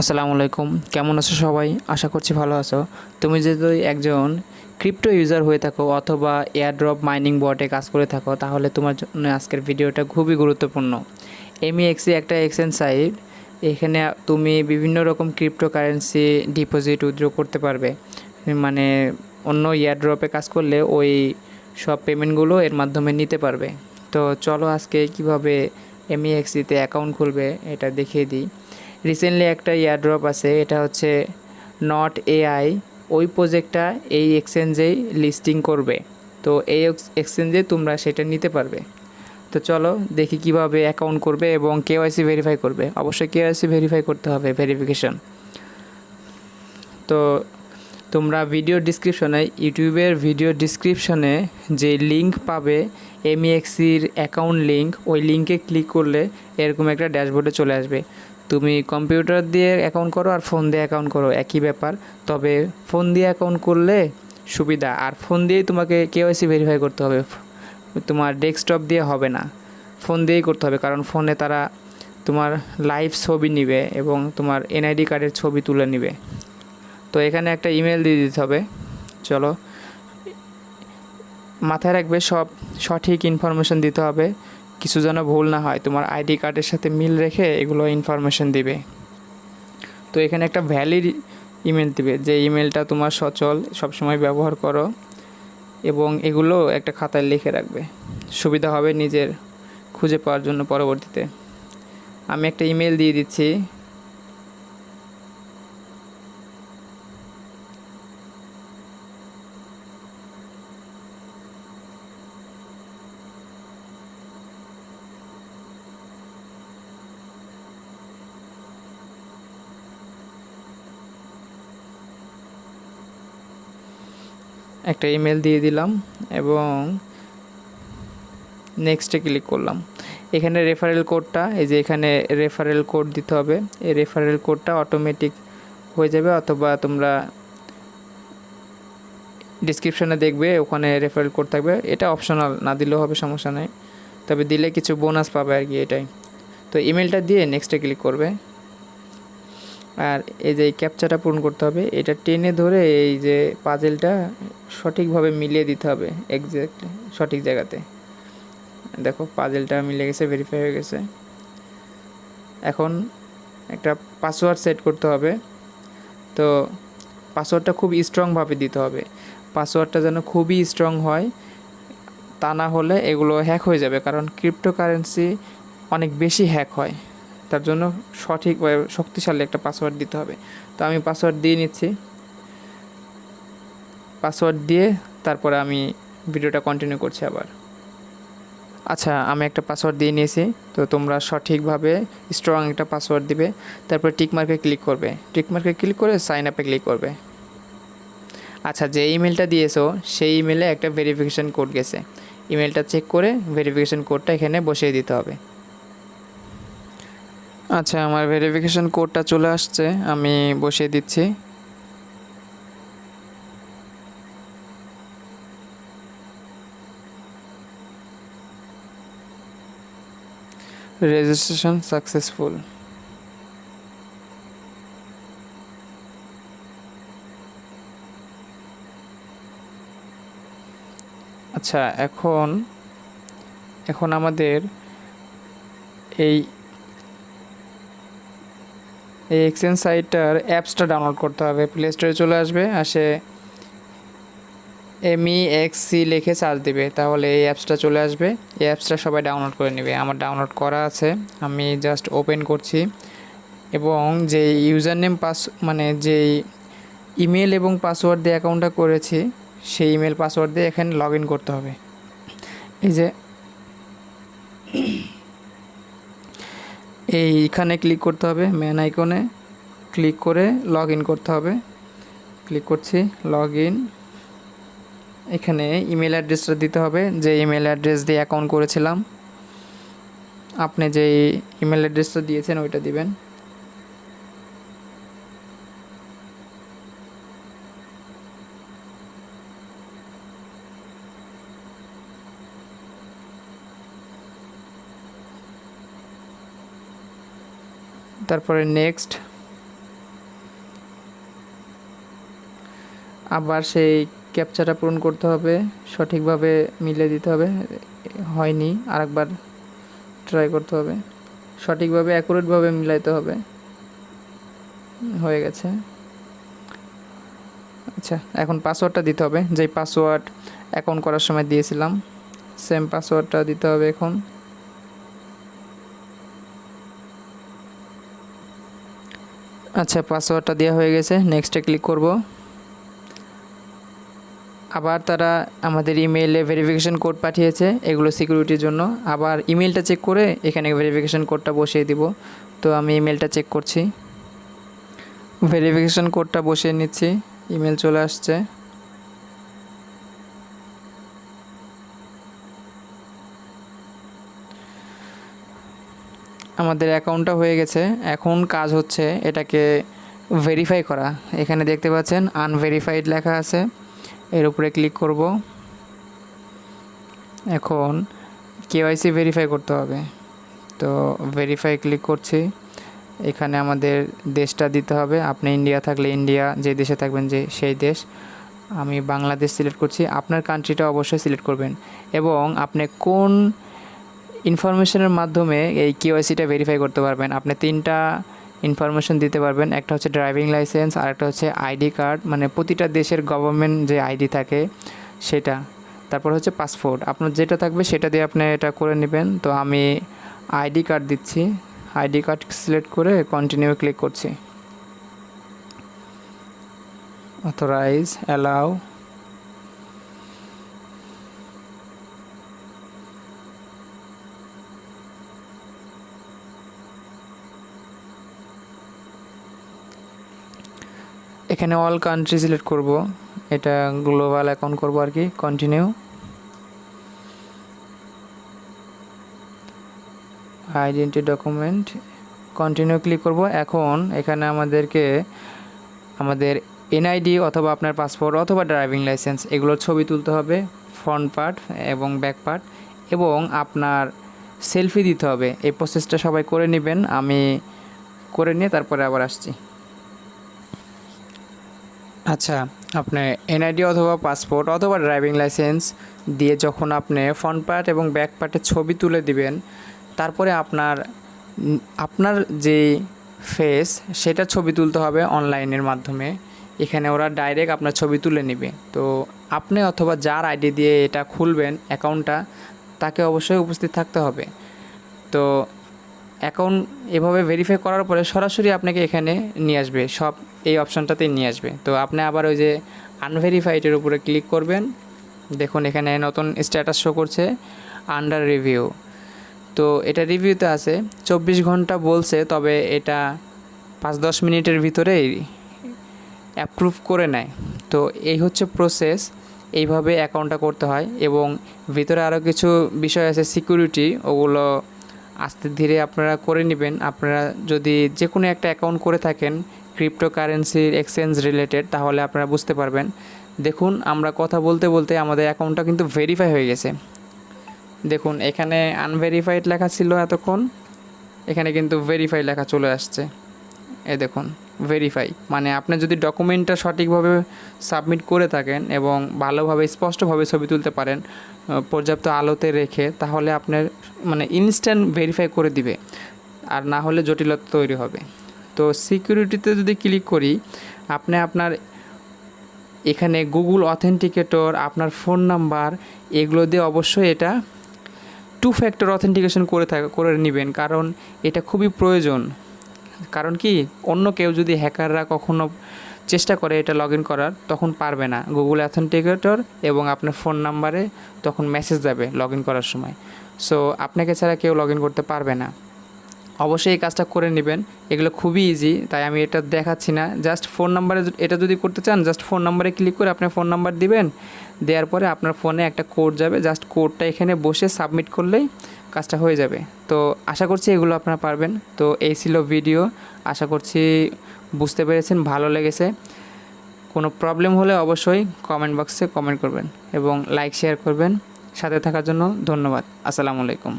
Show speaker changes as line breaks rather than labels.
আসসালামু আলাইকুম। কেমন আছো সবাই? আশা করছি ভালো আছো। তুমি যদি একজন ক্রিপ্টো ইউজার হয়ে থাকো অথবা এয়ারড্রপ মাইনিং বটে কাজ করে থাকো, তাহলে তোমার জন্য আজকের ভিডিওটা খুবই গুরুত্বপূর্ণ। এমইএক্সি একটা এক্সচেঞ্জ সাইট এখানে তুমি বিভিন্ন রকম ক্রিপ্টো কারেন্সি ডিপোজিট উইথড্র করতে পারবে। মানে অন্য এয়ারড্রপে কাজ করলে ওই সব পেমেন্টগুলো এর মাধ্যমে নিতে পারবে। তো চলো আজকে কীভাবে এমইএক্সিতে অ্যাকাউন্ট খুলবে, এটা দেখিয়ে দিই। রিসেন্টলি একটা ইয়ারড্রপ আছে, এটা হচ্ছে নট এআই ওই প্রজেক্টটা এই এক্সচেঞ্জেই লিস্টিং করবে। তো এই এক্সচেঞ্জে তোমরা সেটা নিতে পারবে। তো চলো দেখি কীভাবে অ্যাকাউন্ট করবে এবং কেওয়াইসি ভেরিফাই করবে। অবশ্যই কেওয়াইসি ভেরিফাই করতে হবে ভেরিফিকেশন তো তোমরা ভিডিও ডিসক্রিপশনে ইউটিউবের ভিডিও ডিসক্রিপশনে যে লিঙ্ক পাবে এমইএক্সির অ্যাকাউন্ট লিঙ্ক ওই লিঙ্কে ক্লিক করলে এরকম একটা ড্যাশবোর্ডে চলে আসবে। তুমি কম্পিউটার দিয়ে অ্যাকাউন্ট করো আর ফোন দিয়ে অ্যাকাউন্ট করো, একই ব্যাপার। তবে ফোন দিয়ে অ্যাকাউন্ট করলে সুবিধা, আর ফোন দিয়েই তোমাকে কেওয়াইসি ভেরিফাই করতে হবে। তোমার ডেস্কটপ দিয়ে হবে না। ফোন দিয়েই করতে হবে, কারণ ফোনে তারা তোমার লাইভ ছবি নিবে এবং তোমার এনআইডি কার্ডের ছবি তুলে নিবে। তো এখানে একটা ইমেল দিয়ে দিতে হবে। চলো। মাথায় রাখবে সব সঠিক ইনফরমেশন দিতে হবে। কিছু যেন ভুল না হয়, তোমার আইডি কার্ডের সাথে মিল রেখে এগুলো ইনফরমেশন দিবে। তো এখানে একটা ভ্যালিড ইমেল দিবে, যে ইমেলটা তোমার সচল, সবসময় ব্যবহার করো এবং এগুলো একটা খাতায় লিখে রাখবে। সুবিধা হবে নিজের, খুঁজে পাওয়ার জন্য পরবর্তীতে। আমি একটা ইমেল দিয়ে দিচ্ছি। একটা ইমেল দিয়ে দিলাম এবং নেক্সটে ক্লিক করলাম। এখানে রেফারেল কোডটা এই যে এখানে রেফারেল কোড দিতে হবে। এই রেফারেল কোডটা অটোমেটিক হয়ে যাবে অথবা তোমরা ডিসক্রিপশনে দেখবে, ওখানে রেফারেল কোড থাকবে। এটা অপশনাল না দিলেও হবে, সমস্যা নেই। তবে দিলে কিছু বোনাস পাবে আর কি এটাই। তো ইমেলটা দিয়ে নেক্সটে ক্লিক করবে। আর এই যে ক্যাপচাটা পূরণ করতে হবে, এটা টেনে ধরে এই যে পাজেলটা সঠিকভাবে মিলিয়ে দিতে হবে এক্স্যাক্টলি সঠিক জায়গাতে। দেখো পাজেলটা মিলে গেছে ভেরিফাই হয়ে গেছে। এখন একটা পাসওয়ার্ড সেট করতে হবে। তো পাসওয়ার্ডটা খুব স্ট্রংভাবে দিতে হবে। পাসওয়ার্ডটা যেন খুবই স্ট্রং হয়, তা না হলে এগুলো হ্যাক হয়ে যাবে, কারণ ক্রিপ্টোকারেন্সি অনেক বেশি হ্যাক হয়। তার জন্য সঠিক শক্তিশালী একটা পাসওয়ার্ড দিতে হবে। তো আমি পাসওয়ার্ড দিয়ে নিচ্ছি। পাসওয়ার্ড দিয়ে তারপরে আমি ভিডিওটা কন্টিনিউ করছি আবার। আচ্ছা আমি একটা পাসওয়ার্ড দিয়ে নিয়েছি। তো তোমরা সঠিকভাবে স্ট্রং একটা পাসওয়ার্ড দিবে। তারপরে টিকমার্কে ক্লিক করবে। টিকমার্কে ক্লিক করে সাইন আপে ক্লিক করবে। আচ্ছা যে ইমেলটা দিয়েছ, সেই ইমেলে একটা ভেরিফিকেশান কোড গেছে। ইমেলটা চেক করে ভেরিফিকেশান কোডটা এখানে বসিয়ে দিতে হবে। আচ্ছা আমার ভেরিফিকেশন কোডটা চলে আসছে, আমি বসিয়ে দিচ্ছি। রেজিস্ট্রেশন সাকসেসফুল আচ্ছা এখন এখন আমাদের এই এই এক্সচেঞ্জ সাইটটার অ্যাপসটা ডাউনলোড করতে হবে। প্লে স্টোরে চলে আসবে, আসে এমই এক্স সি লিখে চার্জ দিবে, তাহলে এই অ্যাপসটা চলে আসবে। এই অ্যাপসটা সবাই ডাউনলোড করে নেবে। আমার ডাউনলোড করা আছে, আমি জাস্ট ওপেন করছি এবং যে ইউজার নেম পাস মানে যেই ইমেল এবং পাসওয়ার্ড দিয়ে অ্যাকাউন্টটা করেছি, সেই ইমেল পাসওয়ার্ড দিয়ে এখানে লগ করতে হবে। এই যে এইখানে ক্লিক করতে হবে ম্যান আইকনে ক্লিক করে লগ ইন করতে হবে। ক্লিক করছি লগ ইন এখানে ইমেল অ্যাড্রেসটা দিতে হবে, যে ইমেল অ্যাড্রেস দিয়ে অ্যাকাউন্ট করেছিলাম। আপনি যে ইমেল অ্যাড্রেসটা দিয়েছেন, ওইটা দিবেন। তারপরে নেক্সট আবার সেই ক্যাপচারটা পূরণ করতে হবে, সঠিকভাবে মিলে দিতে হবে, হয়নি, আরেকবার ট্রাই করতে হবে। সঠিকভাবে অ্যাকুরেটভাবে মিলাইতে হবে। হয়ে গেছে। আচ্ছা এখন পাসওয়ার্ডটা দিতে হবে। যেই পাসওয়ার্ড অ্যাকাউন্ট করার সময় দিয়েছিলাম সেম পাসওয়ার্ডটা দিতে হবে এখন। আচ্ছা পাসওয়ার্ডটা দেওয়া হয়ে গেছে। নেক্সটে ক্লিক করব। আবার তারা আমাদের ইমেইলে ভেরিফিকেশন কোড পাঠিয়েছে এগুলো সিকিউরিটির জন্য। আবার ইমেলটা চেক করে এখানে ভেরিফিকেশন কোডটা বসিয়ে দিব। তো আমি ইমেলটা চেক করছি। ভেরিফিকেশন কোডটা বসিয়ে নিচ্ছি। ইমেল চলে আসছে। আমাদের অ্যাকাউন্টটা হয়ে গেছে। এখন কাজ হচ্ছে এটাকে ভেরিফাই করা। এখানে দেখতে পাচ্ছেন আনভেরিফাইড লেখা আছে। এর উপরে ক্লিক করব। এখন কেওয়াইসি ভেরিফাই করতে হবে। তো ভেরিফাই ক্লিক করছি। এখানে আমাদের দেশটা দিতে হবে। আপনি ইন্ডিয়া থাকলে ইন্ডিয়া যে দেশে থাকবেন যে সেই দেশ। আমি বাংলাদেশ সিলেক্ট করছি। আপনার কান্ট্রিটা অবশ্যই সিলেক্ট করবেন। এবং আপনি কোন ইনফরমেশনের মাধ্যমে এই কেওয়াইসিটা ভেরিফাই করতে পারবেন। আপনি তিনটা ইনফরমেশন দিতে পারবেন। একটা হচ্ছে ড্রাইভিং লাইসেন্স আর একটা হচ্ছে আইডি কার্ড মানে প্রতিটা দেশের গভর্নমেন্ট যে আইডি থাকে সেটা। তারপর হচ্ছে পাসপোর্ট আপনার যেটা থাকবে সেটা দিয়ে আপনি এটা করে নেবেন। তো আমি আইডি কার্ড দিচ্ছি। আইডি কার্ড সিলেক্ট করে কন্টিনিউ ক্লিক করছি। অথরাইজ অ্যালাউ এখানে অল কান্ট্রি সিলেক্ট করব। এটা গ্লোবাল অ্যাকাউন্ট করব আর কি continue identity document continue click করব। এখন এখানে আমাদেরকে আমাদের এনআইডি অথবা আপনার পাসপোর্ট অথবা ড্রাইভিং লাইসেন্স এগুলোর ছবি তুলতে হবে ফ্রন্ট পার্ট এবং ব্যাক পার্ট এবং আপনার সেলফি দিতে হবে। এই প্রসেসটা সবাই করে নেবেন, আমি করে নিয়ে তারপরে আবার আসছি। আচ্ছা আপনি এনআইডি অথবা পাসপোর্ট অথবা ড্রাইভিং লাইসেন্স দিয়ে যখন আপনি ফ্রন্ট পার্ট এবং ব্যাক পার্টের ছবি তুলে দিবেন, তারপরে আপনার আপনার যে ফেস সেটা ছবি তুলতে হবে অনলাইনের মাধ্যমে। এখানে ওরা ডাইরেক্ট আপনার ছবি তুলে নেবে। তো আপনি অথবা যার আইডি দিয়ে এটা খুলবেন অ্যাকাউন্টটা, তাকে অবশ্যই উপস্থিত থাকতে হবে। তো অ্যাকাউন্ট এভাবে ভেরিফাই করার পরে সরাসরি আপনাকে এখানে নিয়ে আসবে। সব এই অপশানটাতেই নিয়ে আসবে। তো আপনি আবার ওই যে আনভেরিফাইডের উপরে ক্লিক করবেন। দেখুন এখানে নতুন স্ট্যাটাস শো করছে আন্ডার রিভিউ তো এটা রিভিউতে আছে। চব্বিশ ঘণ্টা বলছে, তবে এটা পাঁচ দশ মিনিটের ভিতরেই অ্যাপ্রুভ করে নেয়। তো এই হচ্ছে প্রসেস এইভাবে অ্যাকাউন্টটা করতে হয় এবং ভিতরে আরও কিছু বিষয় আছে সিকিউরিটি ওগুলো আস্তে ধীরে আপনারা করে নেবেন। আপনারা যদি যে কোনো একটা অ্যাকাউন্ট করে থাকেন ক্রিপ্টোকারেন্সির এক্সচেঞ্জ রিলেটেড তাহলে আপনারা বুঝতে পারবেন। দেখুন, আমরা কথা বলতে বলতে আমাদের অ্যাকাউন্টটা কিন্তু ভেরিফাই হয়ে গেছে। দেখুন, এখানে আনভেরিফাইড লেখা ছিল এতক্ষণ। এখানে কিন্তু ভেরিফাই লেখা চলে আসছে। এ দেখুন। ভেরিফাই মানে আপনি যদি ডকুমেন্টটা সঠিকভাবে সাবমিট করে থাকেন এবং ভালোভাবে, স্পষ্টভাবে ছবি তুলতে পারেন পর্যাপ্ত আলোতে রেখে, তাহলে আপনার মানে ইনস্ট্যান্ট ভেরিফাই করে দিবে। আর না হলে জটিলতা তৈরি হবে। তো সিকিউরিটিতে যদি ক্লিক করি, আপনি আপনার এখানে গুগল অথেন্টিকেটর আপনার ফোন নাম্বার এগুলো দিয়ে অবশ্যই এটা টু ফ্যাক্টর অথেন্টিকেশন করে থাক, করে নেবেন। কারণ এটা খুবই প্রয়োজন। কারণ কি, অন্য কেউ যদি হ্যাকাররা কখনো চেষ্টা করে এটা লগ ইন করার, তখন পারবে না। গুগল অথেন্টিকেটর এবং আপনার ফোন নাম্বারে তখন মেসেজ যাবে লগ ইন করার সময়। সো আপনাকে ছাড়া কেউ লগ ইন করতে পারবে না। অবশ্যই এই কাজটা করে নেবেন। এগুলো খুবই ইজি তাই আমি এটা দেখাচ্ছি না। জাস্ট ফোন নাম্বারে, এটা যদি করতে চান জাস্ট ফোন নাম্বারে ক্লিক করে আপনি ফোন নাম্বার দিবেন। দেওয়ার পরে আপনার ফোনে একটা কোড যাবে, জাস্ট কোডটা এখানে বসে সাবমিট করলেই কাজটা হয়ে যাবে। তো আশা করছি এগুলো আপনারা পারবেন। তো এই ছিল ভিডিও, আশা করছি বুঝতে পেরেছেন, ভালো লেগেছে। কোনো প্রবলেম হলে অবশ্যই কমেন্ট বক্সে কমেন্ট করবেন এবং লাইক, শেয়ার করবেন। সাথে থাকার জন্য ধন্যবাদ। আসসালামু আলাইকুম।